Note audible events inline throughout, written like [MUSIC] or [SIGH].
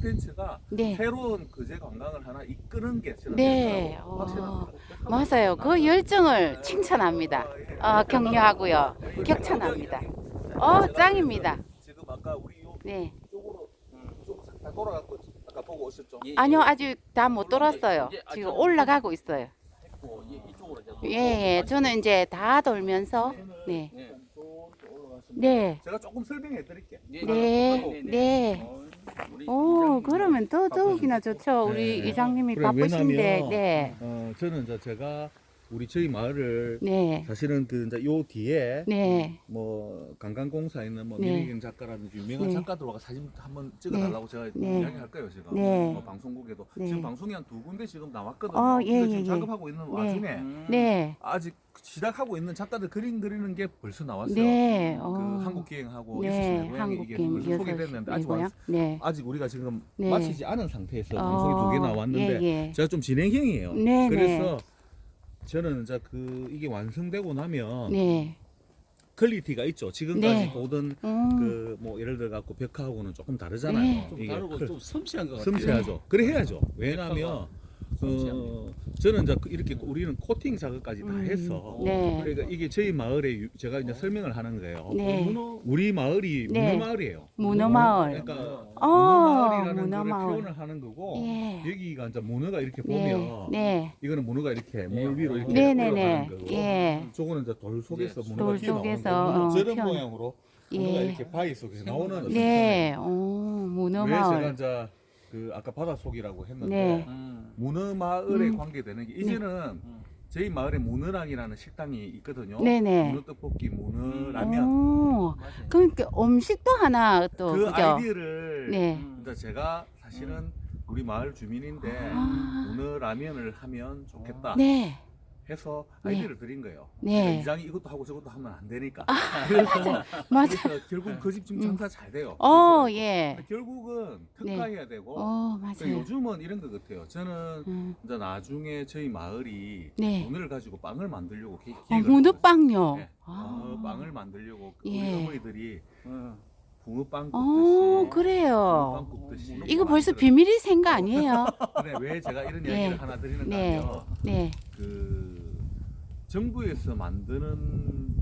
컨텐츠가 네. 새로운 거제 관광을 하나 이끄는 게 저는 네, 어. 맞아요. 그 열정을 칭찬합니다. 어, 격려하고요. 격찬합니다. 어, 짱입니다. 지금 아까 우리 요 네. 쪽으로 좀다 돌아갔고 아까 보고 오셨죠? 예, 아니요, 아직 다 못 돌았어요. 지금 올라가고 있어요. 했고 예, 예, 예. 저는 이제 다 돌면서, 네. 네. 네. 제가 조금 설명해 드릴게요. 예, 네. 네. 어, 우리 오, 이장님 그러면 더 더욱이나 좋죠. 우리 네. 이장님이 그래, 바쁘신데, 왜냐면- 네. 어, 저는 이제 제가 우리 저희 마을을 네. 사실은 그 이제 요 뒤에 네. 뭐 관광공사 있는 뭐 네. 민희경 작가라든지 유명한 네. 작가들과 사진 한번 찍어달라고 제가 네. 이야기할 거예요 지금 네. 뭐 방송국에도 네. 지금 방송이 한 두 군데 지금 나왔거든요. 어, 예, 근데 예, 지금 예. 작업하고 있는 와중에 음. 네. 아직 시작하고 있는 작가들 그림 그리는 게 벌써 나왔어요. 네. 그 어. 한국 기행하고 네. 이수신의 고향이 이게 한국인 벌써 소개됐는데 아직. 완- 네. 아직 우리가 지금 네. 마치지 않은 상태에서 어, 방송이 두 개 나왔는데 예, 예. 제가 좀 진행형이에요. 네, 그래서 저는 이제 그 이게 완성되고 나면 네. 퀄리티가 있죠. 지금까지 네. 보던 음. 그 뭐 예를 들어 갖고 벽화하고는 조금 다르잖아요. 네. 좀 이게 다르고 퀄- 좀 섬세한 것 같아요. 섬세하죠. 그래 해야죠. 왜냐하면 섬세합니다. 어, 저는 이제 이렇게 우리는 코팅 작업까지 다 음. 해서 네. 그러니까 이게 저희 마을의 유- 제가 이제 설명을 하는 거예요. 네. 우리 마을이 네. 문어 마을이에요. 문어 마을. 그러니까 어, 문어 마을이라는 문어마을. 표현을 하는 거고 예. 여기가 이제 문어가 이렇게 네. 보면 네. 이거는 문어가 이렇게 물 위로 이렇게 네, 올라가는 네, 네. 거고 예. 저거는 이제 돌 속에서 네, 문어가 돌 튀어나오는 속에서, 거고, 문어 어, 저런 튀어나- 모양으로 문어가 예. 이렇게 바위 속에서 나오는 네. 오, 왜 제가 문어마을. 이제 그 아까 바닷속이라고 했는데 네. 음. 문어 마을에 음. 관계되는 게 이제는 음. 저희 마을에 문어랑이라는 식당이 있거든요. 네네. 문어 떡볶이, 문어 음. 라면 오, 맞아요. 그러니까 음식도 하나 또 그 그죠? 아이디어를 네. 음. 이제 제가 사실은 우리 마을 주민인데 아. 문어 라면을 하면 좋겠다 네. 해서 네. 아이디어를 드린 거예요. 네. 아, 이장이 이것도 하고 저것도 하면 안 되니까. [LAUGHS] 그래서, 맞아. 그래서 결국 그 집 지금 음. 장사 잘 돼요. 어, 그래서 예. 결국은 특화해야 되고 어, 맞아요. 요즘은 이런 것 같아요. 저는 음. 이제 나중에 저희 마을이 네. 문어를 가지고 빵을 만들려고 기- 어, 기획을 문어빵요. 네. 아. 붕어 빵을 만들려고 그 예. 우리 어머니들이 음. 붕어빵 굽듯이 어, 붕어빵 그래요. 굽듯이 이거 벌써. 비밀이 센거 아니에요? 근데 [LAUGHS] 왜 제가 이런 예. 이야기를 하나 드리는가 네. 네. 그 정부에서 만드는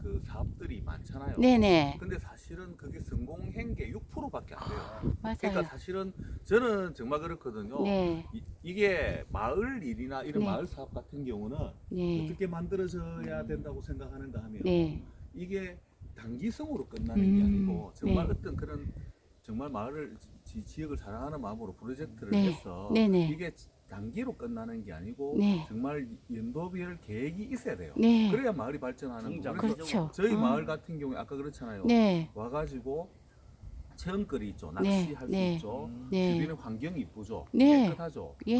그 사업들이 많잖아요. 네네. 근데 사실은 그게 성공한 게 6%밖에 안 돼요. 그러니까 맞아요. 사실은 저는 정말 그렇거든요. 네. 이, 게 마을 일이나 이런 네. 마을 사업 같은 경우는 네. 어떻게 만들어져야 된다고 생각하는가 하면 네. 이게 단기성으로 끝나는 게 음, 아니고 정말 네. 어떤 그런 정말 마을을 지, 지역을 사랑하는 마음으로 프로젝트를 네. 해서 네네. 이게 단기로 끝나는 게 아니고 네. 정말 연도별 계획이 있어야 돼요. 네. 그래야 마을이 발전하는. 그래서 그렇죠. 저희 음. 마을 같은 경우에 아까 그렇잖아요. 네. 와가지고 체험거리 있죠. 네. 낚시할 네. 수 있죠. 네. 주변의 환경이 이쁘죠. 네. 깨끗하죠. 예.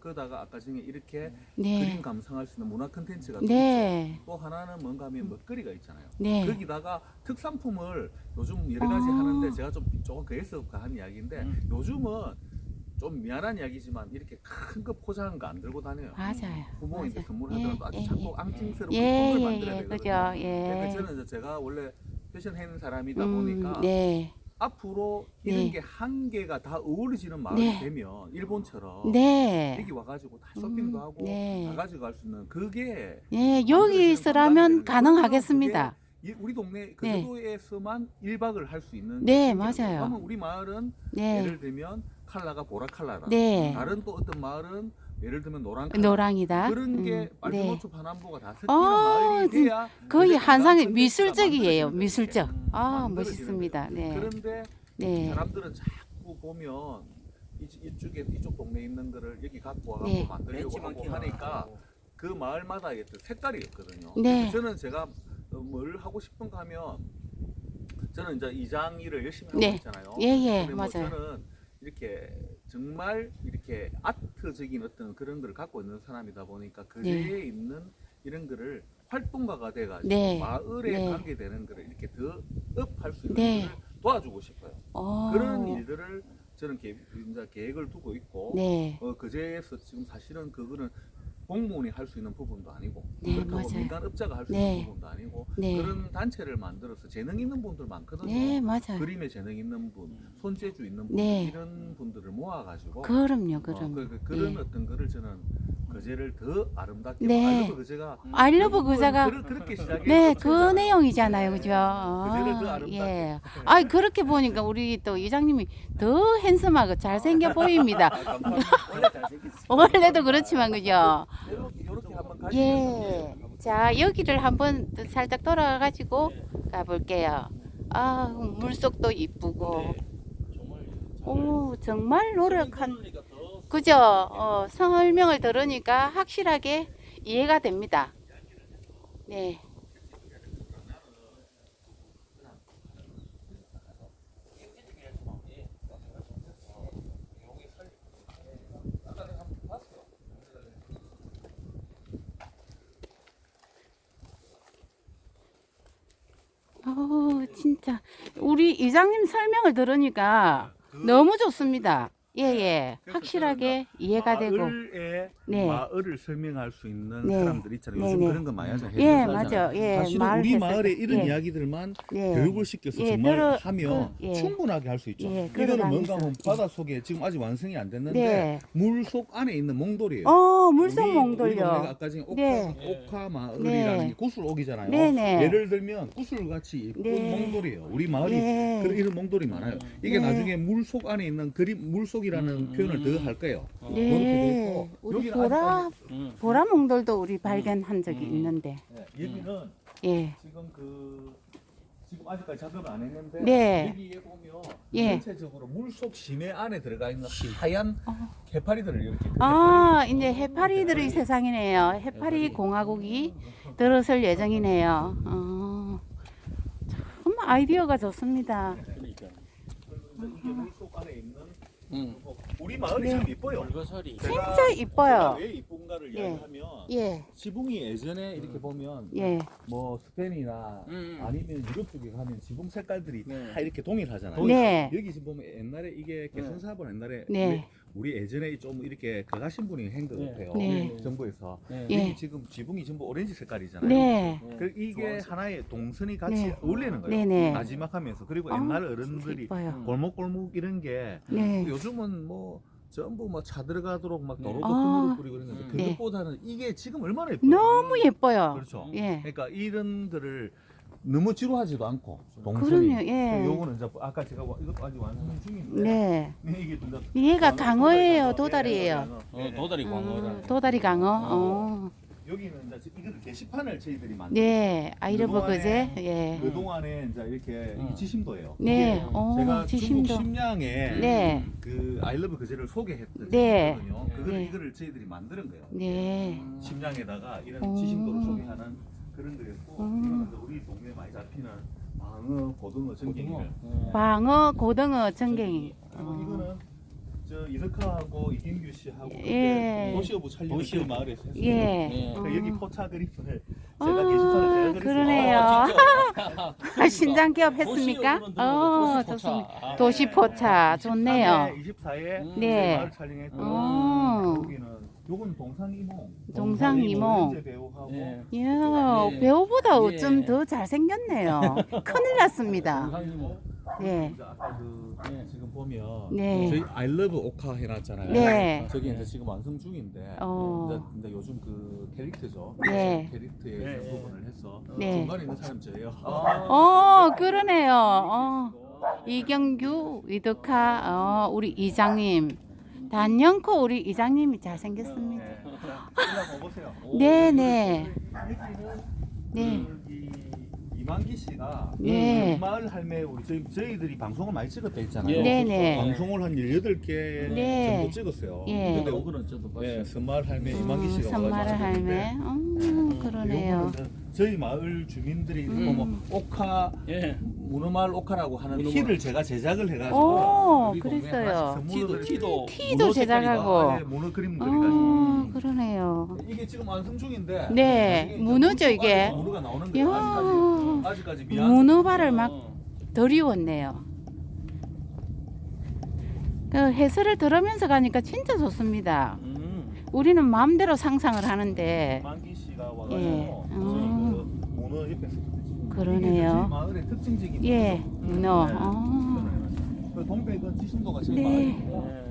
거기다가 아까 전에 이렇게 그림 네. 감상할 수 있는 문화 컨텐츠가 또 네. 있죠. 또 하나는 뭔가 하면 먹거리가 있잖아요. 네. 거기다가 특산품을 요즘 여러 가지 아. 하는데 제가 좀 조금 그래서 한 이야기인데 음. 요즘은 좀 미안한 이야기지만 이렇게 큰 거 포장한 거 안 들고 다녀요. 맞아요. 부모님께 맞아요. 선물하더라도 아주 예, 작고 예, 앙증스러운 예, 걸 예, 만들어야 예, 되거든요. 그죠. 그러니까 예. 저는 이제 제가 원래 패션 하는 사람이다 음, 보니까 네. 앞으로 이런 네. 게 한 개가 다 어우러지는 마을이 네. 되면 일본처럼 네. 여기 와가지고 다 쇼핑도 음, 하고 네. 다 가져갈 수 있는 그게 예, 여기서라면 가능하겠습니다. 이- 우리 동네 그 네. 정도에서만 1박을 할 수 있는 네, 게 맞아요. 그러면 우리 마을은 네. 예를 들면 칼라가 보라 칼라다. 네. 다른 또 어떤 마을은 예를 들면 노란 칼라. 노랑이다. 그런 게 음, 빨주노초 파남보가 다 섞이는 어, 마을이 진- 돼야 거의 관광 미술적이에요. 미술적. 만들어지는 아, 만들어지는 멋있습니다. 거예요. 네. 그런데 네. 사람들은 자꾸 보면 이, 이쪽에 이쪽 동네에 있는 거를 여기 갖고 와서 네. 만들려고 하고 하니까 그 마을마다 색깔이 있거든요. 네. 저는 제가 어, 뭘 하고 싶은가 하면 저는 이제 이장 일을 열심히 하고 네. 있잖아요. 예, 예, 근데 뭐 맞아요. 저는 이렇게 정말 이렇게 아트적인 어떤 그런 걸 갖고 있는 사람이다 보니까 그제에 있는 이런 거를 활동가가 돼가지고 네. 마을에 네. 관계되는 거를 이렇게 더 업할 수 있는 네. 거를 도와주고 싶어요. 어. 그런 일들을 저는 계, 이제 계획을 두고 있고 네. 어, 그제에서 지금 사실은 그거는 공무원이 할 수 있는 부분도 아니고 네, 그렇다고 맞아요. 민간업자가 할 수 네. 있는 부분도 아니고 네. 그런 단체를 만들어서 재능 있는 분들 많거든요. 네, 맞아요. 그림에 재능 있는 분, 손재주 있는 분 네. 이런 분들을 모아가지고 그럼요, 어, 그럼. 그, 그, 런 예. 어떤 거를 저는 거제를 더 아름답게 네. 아이러브 거제가 아이러브 그자가 그러, 그렇게 [LAUGHS] 시작해 네, 그 내용이잖아요, 그죠? 그제를 더 아, 아름답게. 예. 아, 그렇게 보니까 우리 또 이장님이 더 핸섬하고 잘생겨 보입니다. 아. 원래 잘생겼어요. 원래도 그렇지만, 그죠? 예. 자, 여기를 한번 또 살짝 돌아가가지고 가볼게요. 아, 물속도 이쁘고. 정말 오, 정말 노력한. 그죠? 어, 설명을 들으니까 확실하게 이해가 됩니다. 네. 어, 진짜 우리 이장님 설명을 들으니까 너무 좋습니다. 예, 예. 그래서 확실하게 이해가 되고. 마을에 네. 마을을 설명할 수 있는 네. 사람들 있잖아요. 네, 요즘 네. 그런 거 많이 하잖아요. 예, 해설사 하잖아요. 맞아. 예. 사실은 마을 우리 해설- 마을에 이런 예. 이야기들만 예. 교육을 시켜서 예, 정말 들어- 하면 그, 예. 충분하게 할 수 있죠. 예, 이거는 걸어다니면서. 뭔가 하면 바다 속에 지금 아직 완성이 안 됐는데 네. 물 속 안에 있는 몽돌이에요. 어, 물속 우리- 우리 몽돌요. 동네가 아까 지금 옥화, 네. 옥화 마을이라는 네. 게 구슬옥이잖아요. 네, 네. 예를 들면 구슬같이 예쁜 네. 몽돌이에요. 우리 마을이 네. 그런 이런 몽돌이 많아요. 이게 네. 나중에 물 속 안에 있는 그림 물 속이 라는 음, 표현을 음. 더 할 거예요. 어. 그렇게 돼 네. 있고, 우리 여기는 보라 음. 보라 몽돌도 우리 발견한 적이 음. 있는데. 네, 여기는 예. 지금 그 지금 아직까지 작업을 안 했는데 네. 여기에 보면 예. 전체적으로 물속 심해 안에 들어가 있는 하얀 어. 해파리들을 이렇게 그 아, 이제 해파리들의 세상이네요. 해파리 공화국이 들어설 예정이네요. 어. 참 아이디어가 좋습니다. 그러니까. 그리고 이제 물속 안에 있는 음. 뭐 우리 마을이 네. 참 이뻐요. 제가- 진짜 이뻐요. 왜 이 쁜가를 예. 이야기하면 예. 지붕이 예전에 이렇게 보면 예. 뭐 스페인이나 음. 아니면 유럽 쪽에 가면 지붕 색깔들이 네. 다 이렇게 동일하잖아요. 네. 여기 지금 보면 옛날에 이게 개선사업은 옛날에 네. 우리 예전에 좀 이렇게 가가신 분이 한것 네. 같아요. 네. 정부에서 네. 예. 여기 지금 지붕이 전부 오렌지 색깔이잖아요. 네. 네. 그 이게 주황색. 하나의 동선이 같이 네. 어울리는 거예요. 네네. 나지막 하면서 그리고 아, 옛날 진짜 어른들이 이뻐요. 골목골목 이런 게 네. 요즘은 뭐 전부 뭐차 들어가도록 막 네. 도로도 아. 흐르고 뿌리고 그러는데 음. 네. 그것보다는 이게 지금 얼마나 예뻐요. 너무 예뻐요. 그렇죠. 예. 그러니까 이런 거를 너무 지루하지도 않고 동선이. 그럼요. 예. 요거는 이제 아까 제가 와- 이것도 아직 완성 중인데 네. 이게 이제 얘가 강어예요, 예, 도다리예요. 어, 도다리 광어라. 음, 도다리 강어. 어. 여기는 이제 이거를 게시판을 저희들이 만든. 네. 아이러브 그동안에 그제. 예. 그 동안에 이제 이렇게 음. 이게 지심도예요. 네. 이게 어, 제가 지심도. 중국 심양에 네. 그 아이러브 그제를 소개했던 네. 거거든요. 그걸 네. 이거를 저희들이 만드는 거예요. 네. 심양에다가 이런 어. 지심도를 소개하는 그런 거였고 음. 이거는 이제 우리 동네 많이 잡히는 방어, 고등어, 전갱이를 네. 방어, 고등어, 전갱이. 그리고 어. 이거는 저 이석하고 이gin규 씨하고 예. 그때 도시어부 촬영을 그 도시어부. 마을에서 했어요. 예. 네. 어. 그러니까 여기 포차 그림을 아, 제가 게시판을 제가. 그러네요. 아, 진짜. 아, 신장 기업 했습니까? 어, 좋습니다. 도시 포차 좋네요. 24에 네. 마을 촬영했고 어. 여기는 요건 동상이몽. 동상이몽. 이제 배우하고 네. 이야, 예. 배우보다 예. 좀더 잘생겼네요. [LAUGHS] 큰일 났습니다. 동상이몽. 네. 아까 그 네. 지금 보면 네. 저희 I love 오카 해놨잖아요. 네. 저기 이제 지금 완성 중인데 어. 이제, 이제 요즘 그 캐릭터죠. 네. 캐릭터의 네. 그 부분을 해서 네. 중간에 있는 사람 저예요. 어, 그러네요. 어. 이경규, 위드카, 어, 우리 이장님. 단연코 우리 이장님이 잘생겼습니다. 네. 네, 네. 여기는 네. 그 이, 이만기 씨가 네. 마을 할매 우리 저희 저희들이 방송을 많이 찍었다 했잖아요. 예. 네, 네. 방송을 한 18개 네. 정도 찍었어요. 예. 근데 요거는 저도 봤어요. 예, 선마을 할매 이만기 음, 씨가 선마를 와가지고 할매. 음, 그러네요. 요거는 이제 저희 마을 주민들이 음. 뭐, 뭐 옥화 예. 문어마을 옥화라고 하는 문어마을. 티를 제가 제작을 해가지고 오, 그랬어요. 티도 티도 티도 문어 색깔이다. 제작하고. 예, 문어 그림 그려가지고 어, 그러네요. 이게 지금 완성 중인데 네, 나중에 이제 문어죠, 이게. 안에서 문어가 나오는 거예요. 아직까지 아직까지 미안. 문어발을 막 어. 들이웠네요. 그 해설을 들으면서 가니까 진짜 좋습니다. 음. 우리는 마음대로 상상을 하는데 만기 씨가 와가지고 예. 그 문어 옆에서 그러네요. 마을의 특징적인 예. 너. 네. 어. 그 동백은 지심도가 제일 네. 많아요. 예.